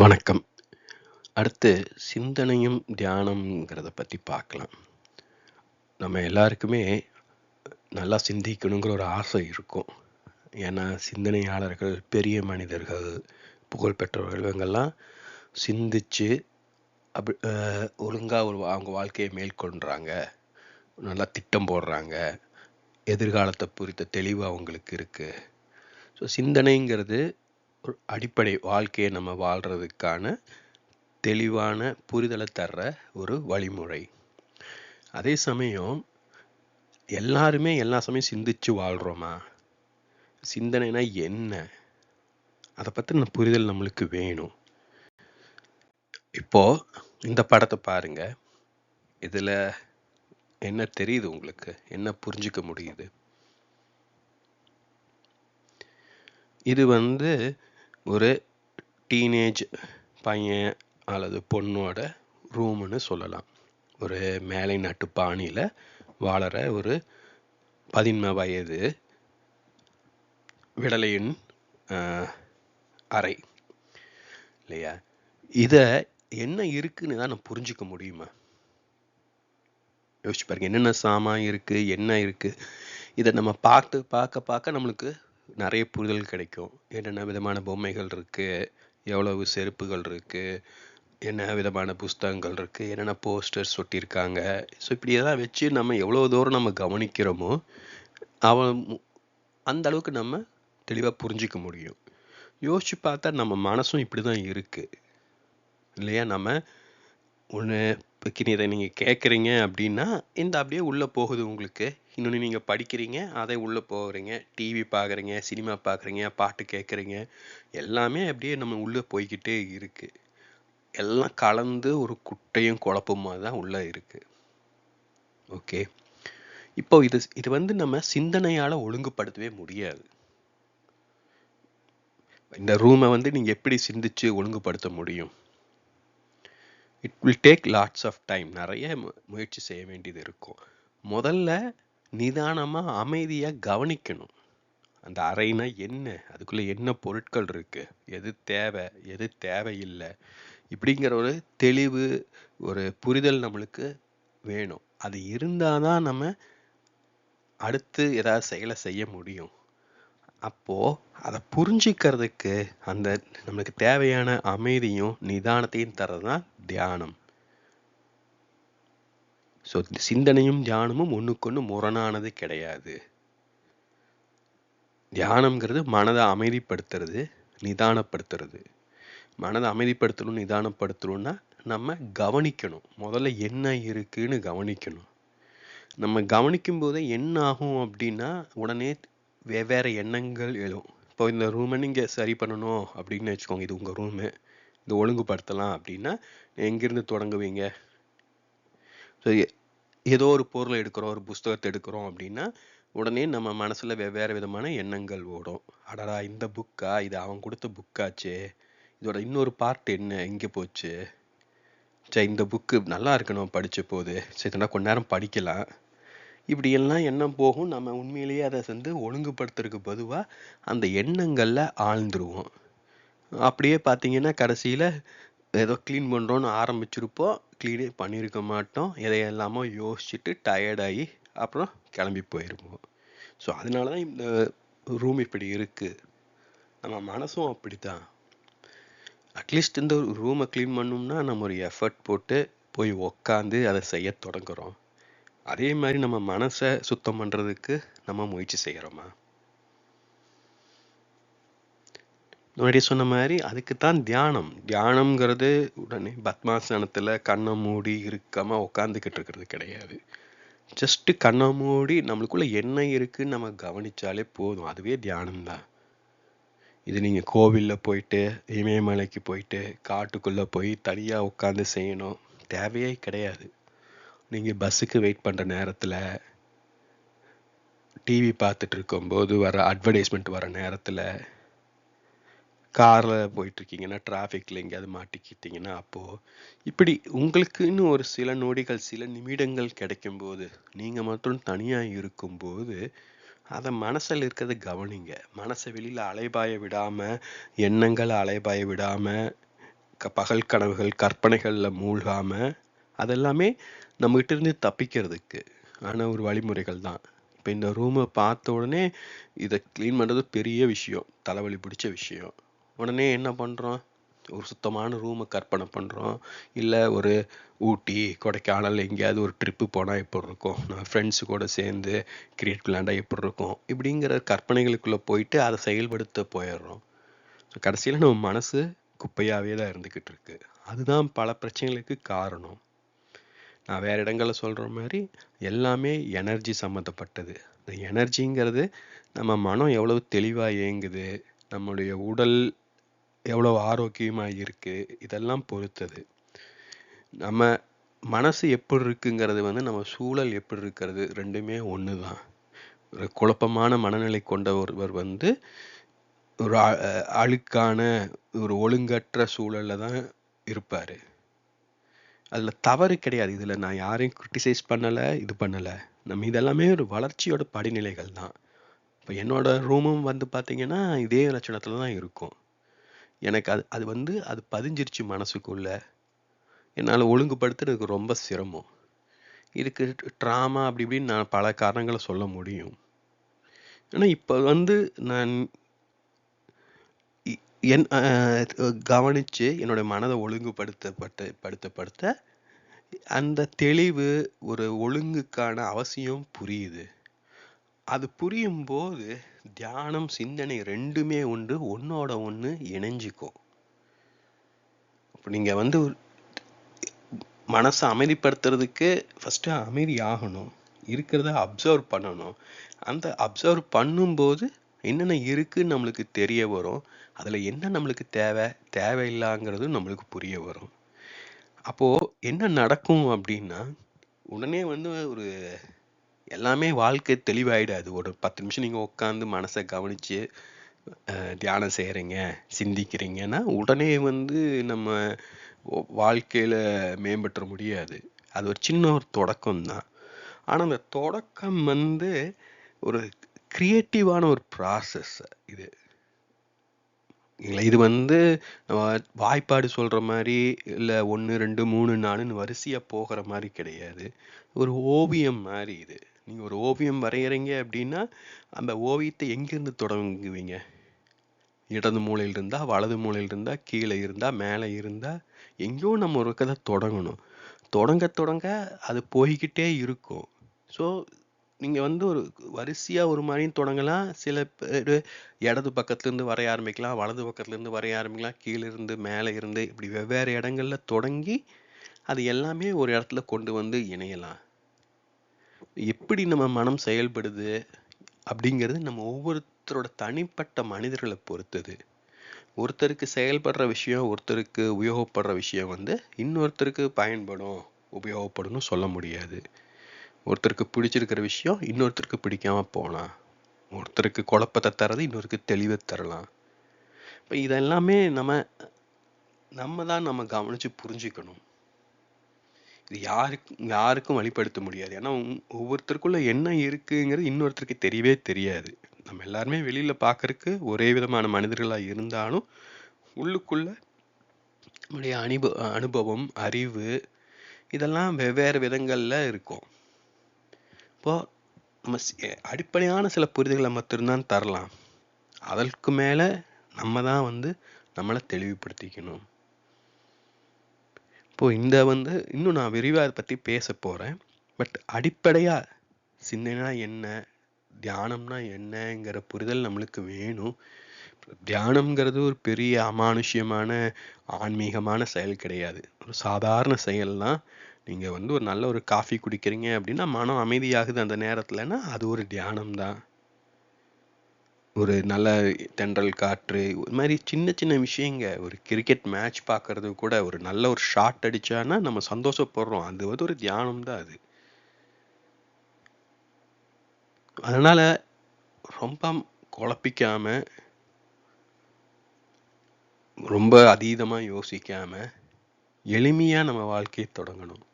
வணக்கம். அடுத்து சிந்தனையும் தியானம்ங்கிறத பற்றி பார்க்கலாம். நம்ம எல்லாருக்குமே நல்லா சிந்திக்கணுங்கிற ஒரு ஆசை இருக்கும். ஏன்னா சிந்தனையாளர்கள், பெரிய மனிதர்கள், புகழ்பெற்றவர்கள் இவங்கெல்லாம் சிந்திச்சு அப் ஒழுங்காக ஒரு அவங்க வாழ்க்கையை மேற்கொள்கிறாங்க நல்லா திட்டம் போடுறாங்க. எதிர்காலத்தை குறித்த தெளிவு அவங்களுக்கு இருக்குது ஸோ சிந்தனைங்கிறது அடிப்படை வாழ்க்கையை நம்ம வாழ்றதுக்கான தெளிவான புரிதலை தர்ற ஒரு வழிமுறை. அதே சமயம் எல்லாருமே எல்லா சமயம் சிந்திச்சு வாழ்றோமா? சிந்தனைனா என்ன? அதை பற்றின புரிதல் நம்மளுக்கு வேணும். இப்போ இந்த படத்தை பாருங்க. இதுல என்ன தெரியுது உங்களுக்கு? என்ன புரிஞ்சுக்க முடியுது? இது வந்து ஒரு டீனேஜ் பையன் அல்லது பொண்ணோட ரூம்னு சொல்லலாம். ஒரு மேலை நாட்டு பாணியில் வாழற ஒரு 17 வயது விடலையின் அறை. இல்லையா? இதை என்ன இருக்குன்னு தான் நான் புரிஞ்சுக்க முடியுமா? யோசிச்சு பாருங்க. என்னென்ன சாமான் இருக்கு? என்ன இருக்கு? இதை நம்ம பார்த்து பார்க்க பார்க்க நம்மளுக்கு நிறைய புரிதல் கிடைக்கும். என்னென்ன விதமான பொம்மைகள் இருக்குது எவ்வளவு செருப்புகள் இருக்குது என்ன விதமான புஸ்தகங்கள் இருக்குது என்னென்ன போஸ்டர்ஸ் ஒட்டியிருக்காங்க? ஸோ இப்படியெல்லாம் வச்சு நம்ம எவ்வளோ தூரம் நம்ம கவனிக்கிறோமோ, அவன் அந்த அளவுக்கு நம்ம தெளிவாக புரிஞ்சிக்க முடியும். யோசிச்சு பார்த்தா நம்ம மனசும் இப்படி தான் இருக்குது இல்லையா? நம்ம ஒன்று இப்ப இதை நீங்கள் கேட்குறீங்க அப்படின்னா, இந்த அப்படியே உள்ளே போகுது உங்களுக்கு. இன்னொன்று நீங்கள் படிக்கிறீங்க, அதை உள்ளே போகிறீங்க டிவி பார்க்குறீங்க, சினிமா பார்க்குறீங்க, பாட்டு கேட்குறீங்க எல்லாமே அப்படியே நம்ம உள்ளே போய்க்கிட்டே இருக்குது எல்லாம் கலந்து ஒரு குட்டையும் குழப்பமா தான் உள்ளே இருக்குது ஓகே. இப்போ இது இது வந்து நம்ம சிந்தனையால் ஒழுங்குபடுத்தவே முடியாது. இந்த ரூமை வந்து நீங்கள் எப்படி சிந்திச்சு ஒழுங்குபடுத்த முடியும்? It will take lots of time. நிறைய முயற்சி செய்ய வேண்டியது இருக்கும். முதல்ல நிதானமா, அமைதியா கவனிக்கணும். அந்த அறைனா என்ன? அதுக்குள்ள என்ன பொருட்கள் இருக்கு? எது தேவை? எது தேவையில்லை இப்படிங்கிற ஒரு தெளிவு, ஒரு புரிதல் நம்மளுக்கு வேணும். அது இருந்தா தான் நம்ம அடுத்து ஏதாவது செயலை செய்ய முடியும். அப்போ அதை புரிஞ்சுக்கிறதுக்கு அந்த நம்மளுக்கு தேவையான அமைதியும், நிதானத்தையும் தர்றது தான் தியானம். ஸோ சிந்தனையும், தியானமும் ஒன்றுக்கொன்று முரணானது கிடையாது. தியானம்ங்கிறது மனதை அமைதிப்படுத்துறது, நிதானப்படுத்துறது. மனதை அமைதிப்படுத்தணும், நிதானப்படுத்தணும்னா நம்ம கவனிக்கணும். முதல்ல என்ன இருக்குன்னு கவனிக்கணும். நம்ம கவனிக்கும்போதே என்ன ஆகும் அப்படின்னா, உடனே வெவ்வேறு எண்ணங்கள் எழும். இப்போ இந்த ரூமை நீங்கள் சரி பண்ணணும் அப்படின்னு வச்சுக்கோங்க. இது உங்கள் ரூமு. இது ஒழுங்குபடுத்தலாம் அப்படின்னா, எங்கிருந்து தொடங்குவீங்க? ஸோ ஏதோ ஒரு பொருளை எடுக்கிறோம், ஒரு புஸ்தகத்தை எடுக்கிறோம் அப்படின்னா, உடனே நம்ம மனசுல வெவ்வேறு விதமான எண்ணங்கள் ஓடும். அடடா! இந்த புக்கா? இது அவன் கொடுத்த புக்காச்சே! இதோட இன்னொரு பார்ட் என்ன? எங்க போச்சு? ச்சே இந்த புக்கு நல்லா இருக்கணும் படிச்ச போது சரி இதனா கொஞ்ச நேரம் படிக்கலாம். இப்படியெல்லாம் எண்ணம் போகும். நம்ம உண்மையிலேயே அதை வந்து ஒழுங்குபடுத்துறதுக்கு பதுவா, அந்த எண்ணங்கள்ல ஆழ்ந்துருவோம். அப்படியே பார்த்தீங்கன்னா, கடைசியில ஏதோ க்ளீன் பண்ணுறோன்னு ஆரம்பிச்சிருப்போம். க்ளீனே பண்ணியிருக்க மாட்டோம். எதையெல்லாமோ யோசிச்சுட்டு டயர்ட் அப்புறம் கிளம்பி போயிருப்போம் ஸோ அதனால தான் இந்த ரூம் இப்படி இருக்குது நம்ம மனசும் அப்படி தான் அட்லீஸ்ட் இந்த ரூமை க்ளீன் பண்ணணும்னா, நம்ம ஒரு எஃபர்ட் போட்டு போய் உக்காந்து அதை செய்ய தொடங்குறோம். அதே மாதிரி நம்ம மனசை சுத்தம் பண்ணுறதுக்கு நம்ம முயற்சி செய்கிறோமா முன்னாடி சொன்ன மாதிரி அதுக்கு தான் தியானம். தியானம்ங்கிறது உடனே பத்மாசனத்தில் கண்ணை மூடி இறுக்கமாக உட்காந்துக்கிட்டு இருக்கிறது கிடையாது. ஜஸ்ட்டு கண்ணை மூடி நம்மளுக்குள்ளே என்ன இருக்குன்னு நம்ம கவனிச்சாலே போதும். அதுவே தியானம் தான். இது நீங்கள் கோவிலில் போயிட்டு, இமயமலைக்கு போயிட்டு, காட்டுக்குள்ளே போய் தனியாக உட்காந்து செய்யணும். தேவையே கிடையாது. நீங்கள் பஸ்ஸுக்கு வெயிட் பண்ணுற நேரத்தில் டிவி பார்த்துட்டு இருக்கும்போது வர அட்வர்டைஸ்மெண்ட் வர நேரத்தில் காரில் போயிட்டுருக்கீங்கன்னா, டிராஃபிக்கில் எங்கேயாவது மாட்டிக்கிட்டீங்கன்னா, அப்போது இப்படி உங்களுக்குன்னு ஒரு சில நொடிகள், சில நிமிடங்கள் கிடைக்கும்போது, நீங்கள் மட்டும் தனியாக இருக்கும்போது, அதை மனசில் இருக்கிறத கவனிங்க. மனசை வெளியில் அலைபாய விடாமல் எண்ணங்களை அலைபாய விடாமல் க பகல் கனவுகள், கற்பனைகளில் மூழ்காமல் அதெல்லாமே நம்மகிட்ட இருந்து தப்பிக்கிறதுக்கு ஆன ஒரு வழிமுறைகள் தான். இப்போ இந்த ரூமை பார்த்த உடனே, இதை க்ளீன் பண்ணுறது பெரிய விஷயம். தலைவலி பிடிச்ச விஷயம். உடனே என்ன பண்ணுறோம் ஒரு சுத்தமான ரூமை கற்பனை பண்ணுறோம் இல்லை ஒரு ஊட்டி, கொடைக்கானல் எங்கேயாவது ஒரு ட்ரிப்பு போனால் எப்படி இருக்கும்? நான் ஃப்ரெண்ட்ஸ் கூட சேர்ந்து கிரிக்கெட் விளையாண்டா எப்படி இருக்கும்? இப்படிங்கிற கற்பனைகளுக்குள்ளே போயிட்டு அதை செயல்படுத்த போயிடுறோம். கடைசியில் நம்ம மனசு குப்பையாகவே தான் இருந்துக்கிட்டு இருக்கு. அதுதான் பல பிரச்சனைகளுக்கு காரணம். நான் வேற இடங்களில் சொல்கிற மாதிரி எல்லாமே எனர்ஜி சம்மந்தப்பட்டது. இந்த எனர்ஜிங்கிறது நம்ம மனம் எவ்வளவு தெளிவாக இயங்குது, நம்மளுடைய உடல் எவ்வளவு ஆரோக்கியமாக இருக்கு, இதெல்லாம் பொறுத்தது. நம்ம மனசு எப்படி இருக்குங்கிறது வந்து நம்ம சூழல் எப்படி இருக்கிறது ரெண்டுமே ஒன்று தான். ஒரு குழப்பமான மனநிலை கொண்ட ஒருவர் வந்து, ஒரு அழுக்கான, ஒரு ஒழுங்கற்ற சூழலில் தான் இருப்பார் அதில் தவறு கிடையாது. இதில் நான் யாரையும் கிரிட்டிசைஸ் பண்ணலை இது பண்ணலை நம்ம இதெல்லாமே ஒரு வளர்ச்சியோட படிநிலைகள் தான். இப்போ என்னோட ரூமும் வந்து பார்த்தீங்கன்னா, இதே லட்சணத்தில் தான் இருக்கும். எனக்கு அது அது வந்து அது பதிஞ்சிருச்சு மனசுக்குள்ள. ஒழுங்குபடுத்த ஒழுங்குபடுத்துறதுக்கு ரொம்ப சிரமம். இதுக்கு ட்ராமா அப்படி இப்படின்னு நான் பல காரணங்களை சொல்ல முடியும். ஆனால் இப்போ வந்து நான் என் கவனித்து கவனிச்சு என்னோட மனதை ஒழுங்குபடுத்தப்பட்டு படுத்தப்படுத்த அந்த தெளிவு, ஒரு ஒழுங்குக்கான அவசியம் புரியுது. அது புரியும் போது தியானம், சிந்தனை ரெண்டுமே உண்டு. ஒன்னோட ஒண்ணு இணைஞ்சுக்கும். அப்போ நீங்க வந்து மனச அமைதிப்படுத்துறதுக்கு ஃபஸ்ட்டு அமைதி ஆகணும். இருக்கிறத அப்சர்வ் பண்ணணும். அந்த அப்சர்வ் பண்ணும்போது, என்னென்ன இருக்குன்னு நம்மளுக்கு தெரிய வரும். அதுல என்ன நம்மளுக்கு தேவை, தேவையில்லாங்கிறதும் நம்மளுக்கு புரிய வரும். அப்போ என்ன நடக்கும் அப்படின்னா, உடனே வந்து ஒரு எல்லாமே வாழ்க்கை தெளிவாயிடாது. ஒரு 10 நிமிஷம் நீங்கள் உட்காந்து மனசை கவனித்து தியானம் செய்கிறீங்க சிந்திக்கிறீங்கன்னா, உடனே வந்து நம்ம வாழ்க்கையில் மேம்பற்ற மேம்பட்டுற முடியாது. அது ஒரு சின்ன ஒரு தொடக்கம் தான். ஆனால் அந்த தொடக்கம் வந்து ஒரு க்ரியேட்டிவான ஒரு ப்ராசஸ் இது. இல்லை இது வந்து வாய்ப்பாடு சொல்கிற மாதிரி இல்லை ஒன்று ரெண்டு மூணு நாலுன்னு வரிசையாக போகிற மாதிரி கிடையாது. ஒரு ஓவியம் மாதிரி இது. நீங்கள் ஒரு ஓவியம் வரைகிறீங்க அப்படின்னா, அந்த ஓவியத்தை எங்கேருந்து தொடங்குவீங்க? இடது மூலையில் இருந்தால் வலது மூலையில் இருந்தால் கீழே இருந்தால் மேலே இருந்தால் எங்கேயோ நம்ம ஒரு கதை தொடங்கணும். தொடங்க தொடங்க அது போய்கிட்டே இருக்கும். ஸோ, நீங்கள் வந்து ஒரு வரிசையாக ஒரு மாதிரியும் தொடங்கலாம். சில பேர் இடது பக்கத்துலேருந்து வரைய ஆரம்பிக்கலாம், வலது பக்கத்துலேருந்து வரைய ஆரம்பிக்கலாம், கீழேருந்து இருந்து, இருந்து இப்படி வெவ்வேறு இடங்கள்ல தொடங்கி, அது எல்லாமே ஒரு இடத்துல கொண்டு வந்து இணையலாம். எப்படி நம்ம மனம் செயல்படுது அப்படிங்கிறது நம்ம ஒவ்வொருத்தரோட தனிப்பட்ட மனிதர்களை பொறுத்தது. ஒருத்தருக்கு செயல்படுற விஷயம், ஒருத்தருக்கு உபயோகப்படுற விஷயம் வந்து, இன்னொருத்தருக்கு பயன்படும், உபயோகப்படும்னு சொல்ல முடியாது. ஒருத்தருக்கு பிடிச்சிருக்கிற விஷயம், இன்னொருத்தருக்கு பிடிக்காம போகலாம் ஒருத்தருக்கு குழப்பத்தை தர்றது, இன்னொருக்கு தெளிவை தரலாம். இப்போ இதெல்லாமே நம்ம நம்ம தான் நம்ம கவனித்து புரிஞ்சுக்கணும். இது யாருக்கு யாருக்கும் வெளிப்படுத்த முடியாது. ஏன்னா, ஒவ்வொருத்தருக்குள்ள என்ன இருக்குங்கிறது இன்னொருத்தருக்கு தெரியவே தெரியாது. நம்ம எல்லாருமே வெளியில பார்க்கறக்கு ஒரே விதமான மனிதர்களா இருந்தாலும், உள்ளுக்குள்ள நம்முடைய அனுப அனுபவம், அறிவு இதெல்லாம் வெவ்வேறு விதங்கள்ல இருக்கும். இப்போ நம்ம அடிப்படையான சில புரிதல்களை மட்டும்தான் தரலாம். அதற்கு மேல நம்ம தான் வந்து நம்மளை தெளிவுபடுத்திக்கணும். இப்போது இந்த வந்து இன்னும் நான் விரிவாக இத பற்றி பேசப் போகிறேன் பட் அடிப்படையாக சிந்தனைனா என்ன? தியானம்னா என்னங்கிற புரிதல் நம்மளுக்கு வேணும். தியானம்ங்கிறது ஒரு பெரிய அமானுஷ்யமான, ஆன்மீகமான செயல் கிடையாது. ஒரு சாதாரண செயல்னால் நீங்கள் வந்து ஒரு நல்ல ஒரு காஃபி குடிக்கிறீங்க அப்படின்னா, மனம் அமைதியாகுது அந்த நேரத்தில்னா அது ஒரு தியானம் தான். ஒரு நல்ல தென்றல் காற்று, இது மாதிரி சின்ன சின்ன விஷயங்க. ஒரு கிரிக்கெட் மேட்ச் பார்க்கறது கூட ஒரு நல்ல ஒரு ஷாட் அடித்தான்னா நம்ம சந்தோஷப்படுறோம். அது வந்து ஒரு தியானம் தான் அது. அதனால ரொம்ப குழப்பிக்காம ரொம்ப அதீதமாக யோசிக்காம, எளிமையாக நம்ம வாழ்க்கையை தொடங்கணும்.